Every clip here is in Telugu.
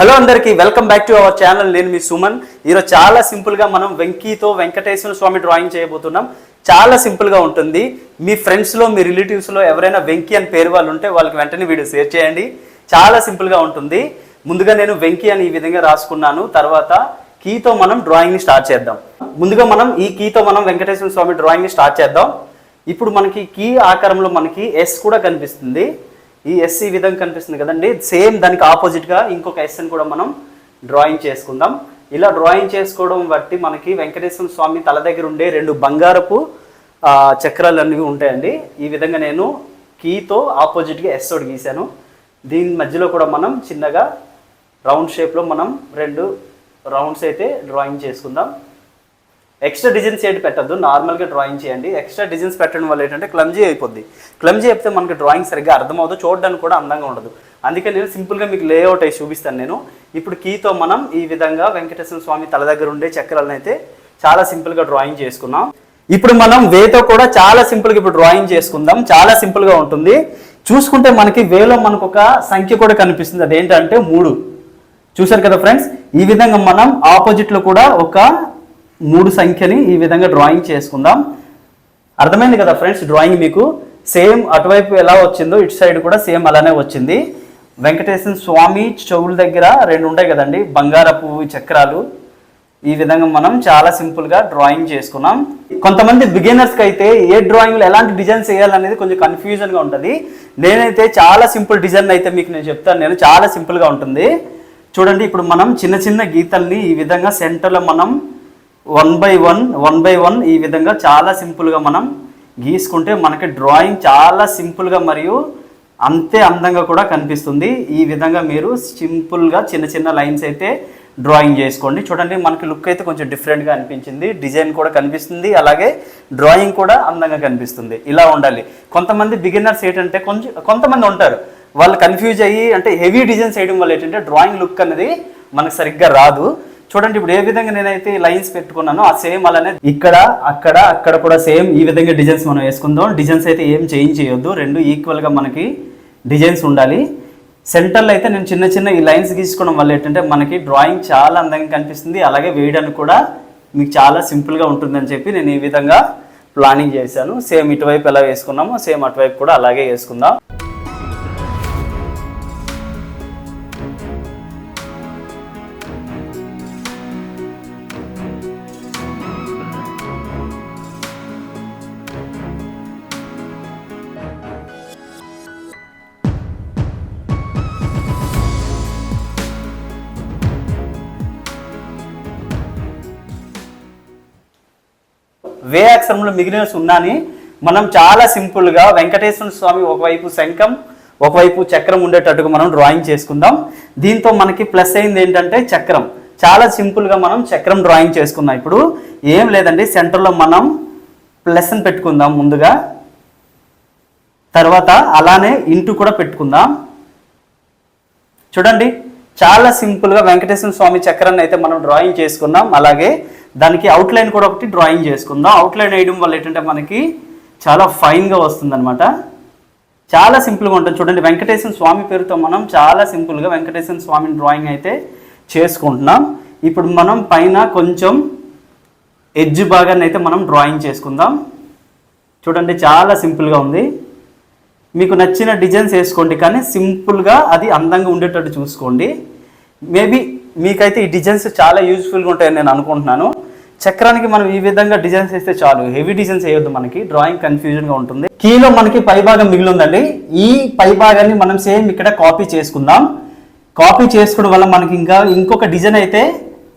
హలో అందరికీ welcome back to our channel నేను మీ సుమన్. ఈరోజు చాలా సింపుల్గా మనం వెంకీతో వెంకటేశ్వర స్వామి డ్రాయింగ్ చేయబోతున్నాం. చాలా సింపుల్గా ఉంటుంది. మీ ఫ్రెండ్స్లో మీ రిలేటివ్స్లో ఎవరైనా వెంకీ అని పేరు వాళ్ళు ఉంటే వాళ్ళకి వెంటనే వీడియో షేర్ చేయండి. చాలా సింపుల్గా ఉంటుంది. ముందుగా నేను వెంకీ అని ఈ విధంగా రాసుకున్నాను. తర్వాత కీతో మనం డ్రాయింగ్ని స్టార్ట్ చేద్దాం. ముందుగా మనం ఈ కీతో మనం వెంకటేశ్వర స్వామి డ్రాయింగ్ని స్టార్ట్ చేద్దాం. ఇప్పుడు మనకి కీ ఆకారంలో మనకి ఎస్ కూడా కనిపిస్తుంది. ఈ ఎస్ ఈ విధంగా కనిపిస్తుంది కదండి. సేమ్ దానికి ఆపోజిట్గా ఇంకొక ఎస్ఎన్ కూడా మనం డ్రాయింగ్ చేసుకుందాం. ఇలా డ్రాయింగ్ చేసుకోవడం బట్టి మనకి వెంకటేశ్వర స్వామి తల దగ్గర ఉండే రెండు బంగారపు చక్రాలు అనేవి ఉంటాయండి. ఈ విధంగా నేను కీతో ఆపోజిట్గా ఎస్ ఒకటి గీశాను. దీని మధ్యలో కూడా మనం చిన్నగా రౌండ్ షేప్లో మనం రెండు రౌండ్స్ అయితే డ్రాయింగ్ చేసుకుందాం. ఎక్స్ట్రా డిజైన్స్ ఏంటి పెట్టద్దు నార్మల్గా డ్రాయింగ్ చేయండి. ఎక్స్ట్రా డిజైన్స్ పెట్టడం వల్ల ఏంటంటే క్లమ్జీ అయిపోద్ది. క్లమ్జీ అయితే మనకి డ్రాయింగ్ సరిగ్గా అర్థమవుతుంది చూడడానికి కూడా అందంగా ఉండదు. అందుకే నేను సింపుల్గా మీకు లేఅవుట్ అయి చూపిస్తాను నేను. ఇప్పుడు కీతో మనం ఈ విధంగా వెంకటేశ్వర స్వామి తల దగ్గర ఉండే చక్రాలను అయితే చాలా సింపుల్గా డ్రాయింగ్ చేసుకున్నాం ఇప్పుడు మనం వేతో కూడా చాలా సింపుల్గా ఇప్పుడు డ్రాయింగ్ చేసుకుందాం. చాలా సింపుల్గా ఉంటుంది. చూసుకుంటే మనకి వేలో మనకు ఒక సంఖ్య కూడా కనిపిస్తుంది. అదేంటంటే మూడు. చూశారు కదా ఫ్రెండ్స్ ఈ విధంగా మనం ఆపోజిట్లో కూడా ఒక మూడు సంఖ్యని ఈ విధంగా డ్రాయింగ్ చేసుకుందాం. అర్థమైంది కదా ఫ్రెండ్స్ డ్రాయింగ్ మీకు సేమ్ అటువైపు ఎలా వచ్చిందో ఇటు సైడ్ కూడా సేమ్ అలానే వచ్చింది. వెంకటేశ్వర స్వామి చెవుల దగ్గర రెండు ఉంటాయి కదండి బంగారపు చక్రాలు. ఈ విధంగా మనం చాలా సింపుల్గా డ్రాయింగ్ చేసుకున్నాం. కొంతమంది బిగినర్స్కి అయితే ఏ డ్రాయింగ్లో ఎలాంటి డిజైన్స్ వేయాలనేది కొంచెం కన్ఫ్యూజన్గా ఉంటుంది. నేనైతే చాలా సింపుల్ డిజైన్ అయితే మీకు నేను చెప్తాను. నేను చాలా సింపుల్గా ఉంటుంది. చూడండి ఇప్పుడు మనం చిన్న చిన్న గీతల్ని ఈ విధంగా సెంటర్లో మనం one by one one by one ఈ విధంగా చాలా సింపుల్గా మనం గీసుకుంటే మనకి డ్రాయింగ్ చాలా సింపుల్గా మరియు అంతే అందంగా కూడా కనిపిస్తుంది. ఈ విధంగా మీరు సింపుల్గా చిన్న చిన్న లైన్స్ అయితే డ్రాయింగ్ చేసుకోండి. చూడండి మనకి లుక్ అయితే కొంచెం డిఫరెంట్గా అనిపించింది. డిజైన్ కూడా కనిపిస్తుంది. అలాగే డ్రాయింగ్ కూడా అందంగా కనిపిస్తుంది. ఇలా ఉండాలి. కొంతమంది బిగినర్స్ ఏంటంటే కొంచెం కొంతమంది ఉంటారు. వాళ్ళు కన్ఫ్యూజ్ అయ్యి అంటే హెవీ డిజైన్స్ వేయడం వల్ల ఏంటంటే డ్రాయింగ్ లుక్ అనేది మనకు సరిగ్గా రాదు. చూడండి ఇప్పుడు ఏ విధంగా నేనైతే లైన్స్ పెట్టుకున్నానో ఆ సేమ్ అలానే ఇక్కడ అక్కడ అక్కడ కూడా సేమ్ ఈ విధంగా డిజైన్స్ మనం వేసుకుందాం. డిజైన్స్ అయితే ఏం చేంజ్ చేయొద్దు. రెండు ఈక్వల్గా మనకి డిజైన్స్ ఉండాలి. సెంటర్లో అయితే నేను చిన్న చిన్న ఈ లైన్స్ గీసుకోవడం వల్ల ఏంటంటే మనకి డ్రాయింగ్ చాలా అందంగా కనిపిస్తుంది. అలాగే వేయడానికి కూడా మీకు చాలా సింపుల్గా ఉంటుందని చెప్పి నేను ఈ విధంగా ప్లానింగ్ చేశాను. సేమ్ ఇటువైపు ఎలా వేసుకున్నామో సేమ్ అటువైపు కూడా అలాగే వేసుకుందాం. వే అక్షరంలో మిగిలిన సున్నాని మనం చాలా సింపుల్గా వెంకటేశ్వర స్వామి ఒకవైపు శంఖం ఒకవైపు చక్రం ఉండేటట్టుగా మనం డ్రాయింగ్ చేసుకుందాం. దీంతో మనకి ప్లస్ అయింది ఏంటంటే చక్రం. చాలా సింపుల్గా మనం చక్రం డ్రాయింగ్ చేసుకుందాం. ఇప్పుడు ఏం లేదండి సెంటర్లో మనం ప్లస్ని పెట్టుకుందాం ముందుగా. తర్వాత అలానే ఇంటూ కూడా పెట్టుకుందాం. చూడండి చాలా సింపుల్గా వెంకటేశ్వర స్వామి చక్రాన్ని అయితే మనం డ్రాయింగ్ చేసుకున్నాం. అలాగే దానికి అవుట్లైన్ కూడా ఒకటి డ్రాయింగ్ చేసుకుందాం. అవుట్లైన్ వేయడం వల్ల ఏంటంటే మనకి చాలా ఫైన్గా వస్తుందన్నమాట. చాలా సింపుల్గా ఉంటుంది. చూడండి వెంకటేశ్వర స్వామి పేరుతో మనం చాలా సింపుల్గా వెంకటేశ్వర స్వామిని డ్రాయింగ్ అయితే చేసుకుంటున్నాం. ఇప్పుడు మనం పైన కొంచెం ఎడ్జ్ భాగాన్ని అయితే మనం డ్రాయింగ్ చేసుకుందాం. చూడండి చాలా సింపుల్గా ఉంది. మీకు నచ్చిన డిజైన్స్ వేసుకోండి కానీ సింపుల్గా అది అందంగా ఉండేటట్టు చూసుకోండి. మేబీ మీకైతే ఈ డిజైన్స్ చాలా యూజ్ఫుల్గా ఉంటాయని నేను అనుకుంటున్నాను. చక్రానికి మనం ఈ విధంగా డిజైన్స్ వేస్తే చాలు. హెవీ డిజైన్స్ వేయొద్దు మనకి. డ్రాయింగ్ కన్ఫ్యూజన్గా ఉంటుంది. కీలో మనకి పై భాగం మిగిలి ఉందండి ఈ పై భాగాన్ని మనం సేమ్ ఇక్కడ కాపీ చేసుకుందాం. కాపీ చేసుకోవడం వల్ల మనకి ఇంకా ఇంకొక డిజైన్ అయితే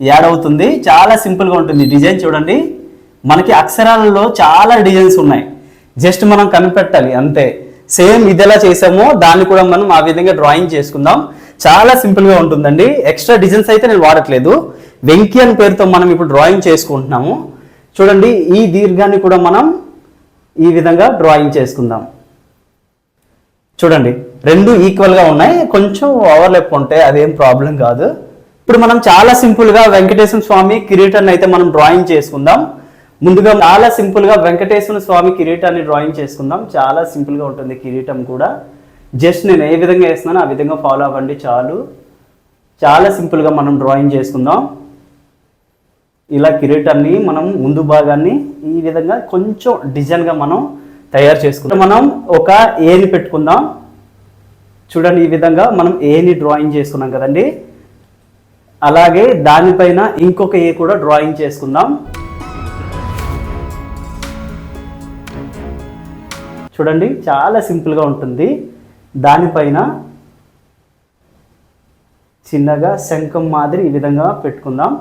యాడ్ అవుతుంది. చాలా సింపుల్గా ఉంటుంది డిజైన్ చూడండి. మనకి అక్షరాలలో చాలా డిజైన్స్ ఉన్నాయి. జస్ట్ మనం కనిపెట్టాలి. అంతే. సేమ్ ఇది ఎలా చేసామో దాన్ని కూడా మనం ఆ విధంగా డ్రాయింగ్ చేసుకుందాం. చాలా సింపుల్గా ఉంటుందండి. ఎక్స్ట్రా డిజైన్స్ అయితే నేను వాడట్లేదు. వెంకీ అని పేరుతో మనం ఇప్పుడు డ్రాయింగ్ చేసుకుంటున్నాము. చూడండి ఈ దీర్ఘాన్ని కూడా మనం ఈ విధంగా డ్రాయింగ్ చేసుకుందాం. చూడండి రెండు ఈక్వల్గా ఉన్నాయి. కొంచెం ఓవర్లెప్ ఉంటే అదేం ప్రాబ్లం కాదు. ఇప్పుడు మనం చాలా సింపుల్గా వెంకటేశ్వర స్వామి కిరీటాన్ని అయితే మనం డ్రాయింగ్ చేసుకుందాం. ముందుగా చాలా సింపుల్గా వెంకటేశ్వర స్వామి కిరీటాన్ని డ్రాయింగ్ చేసుకుందాం. చాలా సింపుల్గా ఉంటుంది కిరీటం కూడా. జస్ట్ నేను ఏ విధంగా వేస్తున్నానో ఆ విధంగా ఫాలో అవ్వండి చాలు. చాలా సింపుల్గా మనం డ్రాయింగ్ చేసుకుందాం. ఇలా కిరీటాన్ని మనం ముందు భాగాన్ని ఈ విధంగా కొంచెం డిజైన్గా మనం తయారు చేసుకుందాం. మనం ఒక ఏని పెట్టుకుందాం. చూడండి ఈ విధంగా మనం ఏని డ్రాయింగ్ చేసుకున్నాం కదండి. అలాగే దానిపైన ఇంకొక ఏ కూడా డ్రాయింగ్ చేసుకుందాం. చూడండి చాలా సింపుల్గా ఉంటుంది. దానిపైన చిన్నగా శంఖం మాదిరి ఈ విధంగా పెట్టుకుందాం.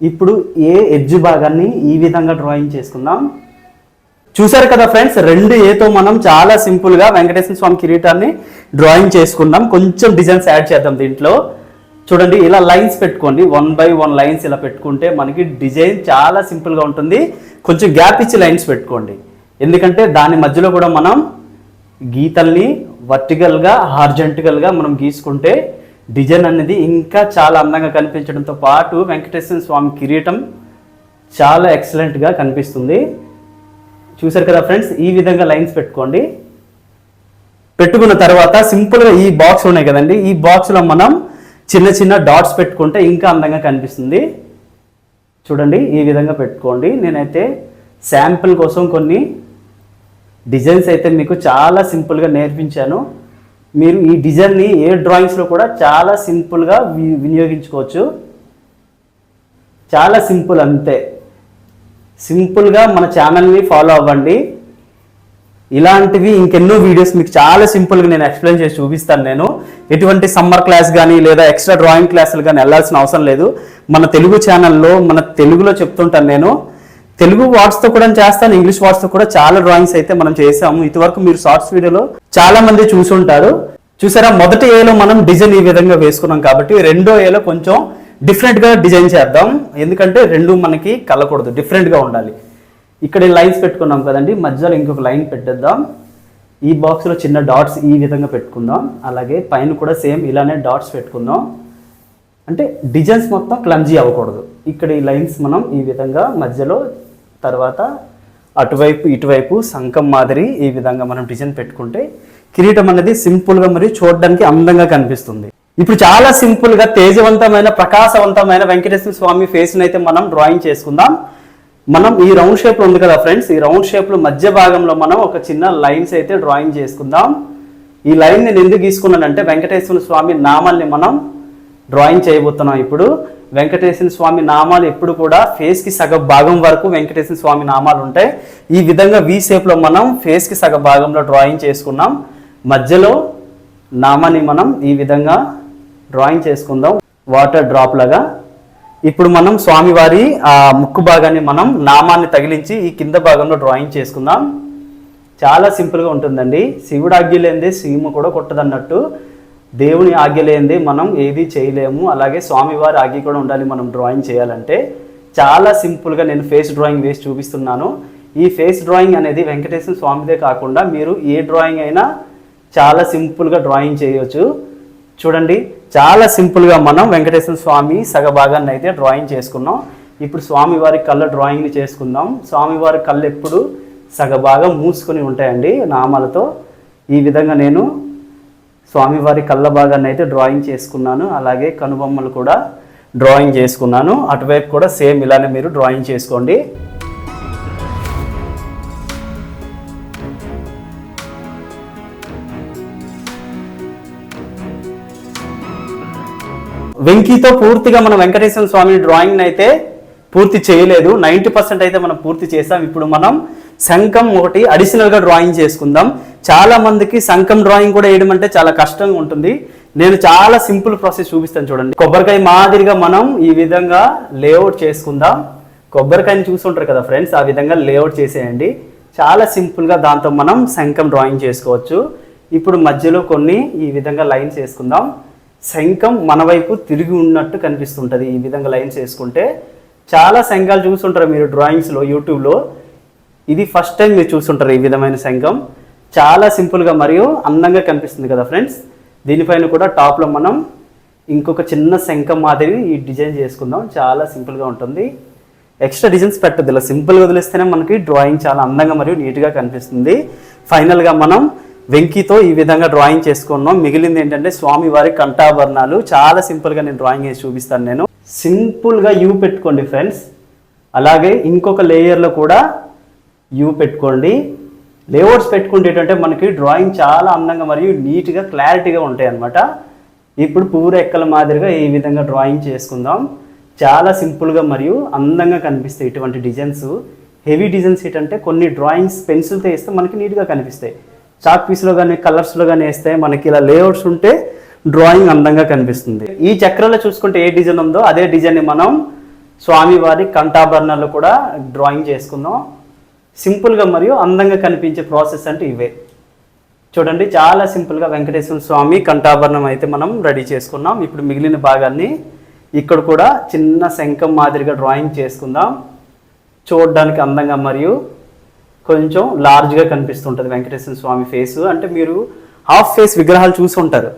ఇప్పుడు ఏ ఎడ్జ్ భాగాన్ని ఈ విధంగా డ్రాయింగ్ చేసుకుందాం. చూసారు కదా ఫ్రెండ్స్ రెండు ఏతో మనం చాలా సింపుల్గా వెంకటేశ్వర స్వామి కిరీటాన్ని డ్రాయింగ్ చేసుకుందాం. కొంచెం డిజైన్స్ యాడ్ చేద్దాం దీంట్లో. చూడండి ఇలా లైన్స్ పెట్టుకోండి. వన్ బై వన్ లైన్స్ ఇలా పెట్టుకుంటే మనకి డిజైన్ చాలా సింపుల్గా ఉంటుంది. కొంచెం గ్యాప్ ఇచ్చి లైన్స్ పెట్టుకోండి. ఎందుకంటే దాని మధ్యలో కూడా మనం గీతల్ని వర్టికల్గా హార్జెంటికల్గా మనం గీసుకుంటే డిజైన్ అనేది ఇంకా చాలా అందంగా కనిపించడంతో పాటు వెంకటేశ్వర స్వామి కిరీటం చాలా ఎక్సలెంట్గా కనిపిస్తుంది. చూసారు కదా ఫ్రెండ్స్? ఈ విధంగా లైన్స్ పెట్టుకోండి. పెట్టుకున్న తర్వాత సింపుల్గా ఈ బాక్స్ ఉన్నాయి కదండి. ఈ బాక్స్లో మనం చిన్న చిన్న డాట్స్ పెట్టుకుంటే ఇంకా అందంగా కనిపిస్తుంది. చూడండి ఈ విధంగా పెట్టుకోండి. నేనైతే శాంపుల్ కోసం కొన్ని డిజైన్స్ అయితే మీకు చాలా సింపుల్గా నేర్పించాను. మీరు ఈ డిజైన్ని ఏ డ్రాయింగ్స్లో కూడా చాలా సింపుల్గా వి- వినియోగించుకోవచ్చు. చాలా సింపుల్ అంతే. సింపుల్గా మన ఛానల్ని ఫాలో అవ్వండి. ఇలాంటివి ఇంకెన్నో వీడియోస్ మీకు చాలా సింపుల్గా నేను ఎక్స్ప్లెయిన్ చేసి చూపిస్తాను నేను. ఎటువంటి సమ్మర్ క్లాస్ కానీ లేదా ఎక్స్ట్రా డ్రాయింగ్ క్లాసులు కానీ వెళ్ళాల్సిన అవసరం లేదు. మన తెలుగు ఛానల్లో మన తెలుగులో చెప్తుంటాను నేను. తెలుగు వాట్స్తో కూడా చేస్తాను ఇంగ్లీష్ వాట్స్తో కూడా చాలా డ్రాయింగ్స్ అయితే మనం చేసాము ఇటువరకు మీరు షార్ట్స్ వీడియోలో చాలా మంది చూసుంటారు. చూసారా మొదటి ఏలో మనం డిజైన్ ఈ విధంగా వేసుకున్నాం కాబట్టి రెండో ఏలో కొంచెం డిఫరెంట్గా డిజైన్ చేద్దాం. ఎందుకంటే రెండు మనకి కలకూడదు డిఫరెంట్గా ఉండాలి. ఇక్కడ ఈ లైన్స్ పెట్టుకున్నాం కదండి మధ్యలో ఇంకొక లైన్ పెట్టేద్దాం. ఈ బాక్స్లో చిన్న డాట్స్ ఈ విధంగా పెట్టుకుందాం. అలాగే పైన కూడా సేమ్ ఇలానే డాట్స్ పెట్టుకుందాం. అంటే డిజైన్స్ మొత్తం క్లంజీ అవ్వకూడదు. ఇక్కడ ఈ లైన్స్ మనం ఈ విధంగా మధ్యలో తర్వాత అటువైపు ఇటువైపు సంఖం మాదిరి ఈ విధంగా మనం డిజైన్ పెట్టుకుంటే కిరీటం అనేది సింపుల్గా మరియు చూడడానికి అందంగా కనిపిస్తుంది. ఇప్పుడు చాలా సింపుల్గా తేజవంతమైన ప్రకాశవంతమైన వెంకటేశ్వర స్వామి ఫేస్ని అయితే మనం డ్రాయింగ్ చేసుకుందాం. మనం ఈ రౌండ్ షేప్లో ఉంది కదా ఫ్రెండ్స్ ఈ రౌండ్ షేప్లో మధ్య భాగంలో మనం ఒక చిన్న లైన్స్ అయితే డ్రాయింగ్ చేసుకుందాం. ఈ లైన్ నేను ఎందుకు గీసుకున్నానంటే వెంకటేశ్వర స్వామి నామాల్ని మనం డ్రాయింగ్ చేయబోతున్నాం ఇప్పుడు. వెంకటేశ్వర స్వామి నామాలు ఎప్పుడు కూడా ఫేస్కి సగ భాగం వరకు వెంకటేశ్వర స్వామి నామాలు ఉంటాయి. ఈ విధంగా వి షేప్లో మనం ఫేస్కి సగ భాగంలో డ్రాయింగ్ చేసుకున్నాం. మధ్యలో నామాన్ని మనం ఈ విధంగా డ్రాయింగ్ చేసుకుందాం. వాటర్ డ్రాప్ లాగా. ఇప్పుడు మనం స్వామివారి ఆ ముక్కు భాగాన్ని మనం నామాన్ని తగిలించి ఈ కింద భాగంలో డ్రాయింగ్ చేసుకుందాం. చాలా సింపుల్గా ఉంటుందండి. శివుడు అగ్గిలేందే సీమ కూడా కొట్టదన్నట్టు. దేవుని ఆజ్ఞ లేనిదే మనం ఏది చేయలేము. అలాగే స్వామివారి ఆజ్ఞ కూడా ఉండాలి మనం డ్రాయింగ్ చేయాలంటే. చాలా సింపుల్గా నేను ఫేస్ డ్రాయింగ్ వేసి చూపిస్తున్నాను. ఈ ఫేస్ డ్రాయింగ్ అనేది వెంకటేశ్వర స్వామిదే కాకుండా మీరు ఏ డ్రాయింగ్ అయినా చాలా సింపుల్గా డ్రాయింగ్ చేయవచ్చు చూడండి చాలా సింపుల్గా మనం వెంకటేశ్వర స్వామి సగభాగాన్ని అయితే డ్రాయింగ్ చేసుకున్నాం. ఇప్పుడు స్వామివారి కళ్ళ డ్రాయింగ్ని చేసుకుందాం. స్వామివారి కళ్ళు ఎప్పుడు సగభాగం మూసుకొని ఉంటాయండి నామాలతో. ఈ విధంగా నేను స్వామివారి కళ్ళ భాగాన్ని అయితే డ్రాయింగ్ చేసుకున్నాను. అలాగే కనుబొమ్మలు కూడా డ్రాయింగ్ చేసుకున్నాను. అటువైపు కూడా సేమ్ ఇలానే మీరు డ్రాయింగ్ చేసుకోండి. వెంకీతో పూర్తిగా మన వెంకటేశ్వర స్వామి డ్రాయింగ్ అయితే పూర్తి చేయలేదు. నైంటీ పర్సెంట్ అయితే మనం పూర్తి చేసాం ఇప్పుడు మనం శంఖం ఒకటి అడిషనల్గా డ్రాయింగ్ చేసుకుందాం. చాలా మందికి శంఖం డ్రాయింగ్ కూడా వేయడం అంటే చాలా కష్టంగా ఉంటుంది. నేను చాలా సింపుల్ ప్రాసెస్ చూపిస్తాను చూడండి. కొబ్బరికాయ మాదిరిగా మనం ఈ విధంగా లేఅవుట్ చేసుకుందాం. కొబ్బరికాయని చూసుంటారు కదా ఫ్రెండ్స్ ఆ విధంగా లేఅవుట్ చేసేయండి. చాలా సింపుల్గా దాంతో మనం శంఖం డ్రాయింగ్ చేసుకోవచ్చు. ఇప్పుడు మధ్యలో కొన్ని ఈ విధంగా లైన్స్ వేసుకుందాం శంఖం మన వైపు తిరిగి ఉన్నట్టు కనిపిస్తుంటుంది ఈ విధంగా లైన్స్ వేసుకుంటే చాలా శంఖాలు చూసుంటారు మీరు డ్రాయింగ్స్లో యూట్యూబ్లో ఇది ఫస్ట్ టైం మీరు చూస్తుంటారు ఈ విధమైన శంఖం. చాలా సింపుల్గా మరియు అందంగా కనిపిస్తుంది కదా ఫ్రెండ్స్ దీనిపైన కూడా టాప్లో మనం ఇంకొక చిన్న శంఖం మాదిరి ఈ డిజైన్ చేసుకుందాం. చాలా సింపుల్గా ఉంటుంది. ఎక్స్ట్రా డిజైన్స్ పెట్టదు ఇలా సింపుల్గా వదిలేస్తేనే మనకి డ్రాయింగ్ చాలా అందంగా మరియు నీట్గా కనిపిస్తుంది. ఫైనల్గా మనం వెంకీతో ఈ విధంగా డ్రాయింగ్ చేసుకున్నాం. మిగిలింది ఏంటంటే స్వామివారి కంఠాభరణాలు. చాలా సింపుల్గా నేను డ్రాయింగ్ వేసి చూపిస్తాను నేను. సింపుల్గా యూ పెట్టుకోండి ఫ్రెండ్స్ అలాగే ఇంకొక లేయర్లో కూడా యూ పెట్టుకోండి. లేఅవుట్స్ పెట్టుకుంటేటంటే మనకి డ్రాయింగ్ చాలా అందంగా మరియు నీట్గా క్లారిటీగా ఉంటాయి అన్నమాట ఇప్పుడు పూరెక్కల మాదిరిగా ఈ విధంగా డ్రాయింగ్ చేసుకుందాం. చాలా సింపుల్గా మరియు అందంగా కనిపిస్తాయి ఇటువంటి డిజైన్స్ హెవీ డిజైన్స్ ఏంటంటే కొన్ని డ్రాయింగ్స్ పెన్సిల్తో వేస్తే మనకి నీట్గా కనిపిస్తాయి. చాక్ పీస్లో కానీ కలర్స్లో కానీ వేస్తే మనకి ఇలా లేఅవుట్స్ ఉంటే డ్రాయింగ్ అందంగా కనిపిస్తుంది. ఈ చక్రంలో చూసుకుంటే ఏ డిజైన్ ఉందో అదే డిజైన్ని మనం స్వామివారి కంఠాభరణాలు కూడా డ్రాయింగ్ చేసుకుందాం. సింపుల్గా మరియు అందంగా కనిపించే ప్రాసెస్ అంటే ఇవే. చూడండి చాలా సింపుల్గా వెంకటేశ్వర స్వామి కంఠాభరణం అయితే మనం రెడీ చేసుకున్నాం. ఇప్పుడు మిగిలిన భాగాన్ని ఇక్కడ కూడా చిన్న శంఖం మాదిరిగా డ్రాయింగ్ చేసుకుందాం. చూడడానికి అందంగా మరియు కొంచెం లార్జ్గా కనిపిస్తుంటుంది వెంకటేశ్వర స్వామి ఫేస్. అంటే మీరు హాఫ్ ఫేస్ విగ్రహాలు చూసి ఉంటారు.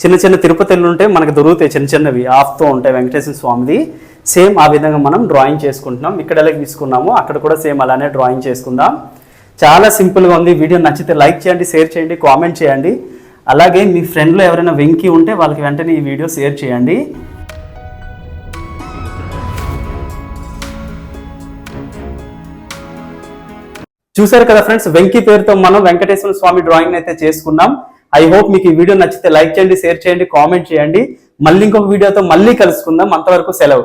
చిన్న చిన్న తిరుపతిలు ఉంటే మనకు దొరుకుతాయి చిన్న చిన్నవి. హాఫ్తో ఉంటాయి వెంకటేశ్వర స్వామిది. సేమ్ ఆ విధంగా మనం డ్రాయింగ్ చేసుకుంటున్నాం. ఇక్కడ ఎలా తీసుకున్నాము అక్కడ కూడా సేమ్ అలానే డ్రాయింగ్ చేసుకుందాం. చాలా సింపుల్గా ఉంది. వీడియో నచ్చితే లైక్ చేయండి షేర్ చేయండి కామెంట్ చేయండి. అలాగే మీ ఫ్రెండ్లో ఎవరైనా వెంకీ ఉంటే వాళ్ళకి వెంటనే ఈ వీడియో షేర్ చేయండి. చూసారు కదా ఫ్రెండ్స్ వెంకీ పేరుతో మనం వెంకటేశ్వర స్వామి డ్రాయింగ్ అయితే చేసుకున్నాం. ఐ హోప్ మీకు ఈ వీడియో నచ్చితే లైక్ చేయండి షేర్ చేయండి కామెంట్ చేయండి. మళ్ళీ ఇంకొక వీడియోతో మళ్ళీ కలుసుకుందాం. అంతవరకు సెలవు.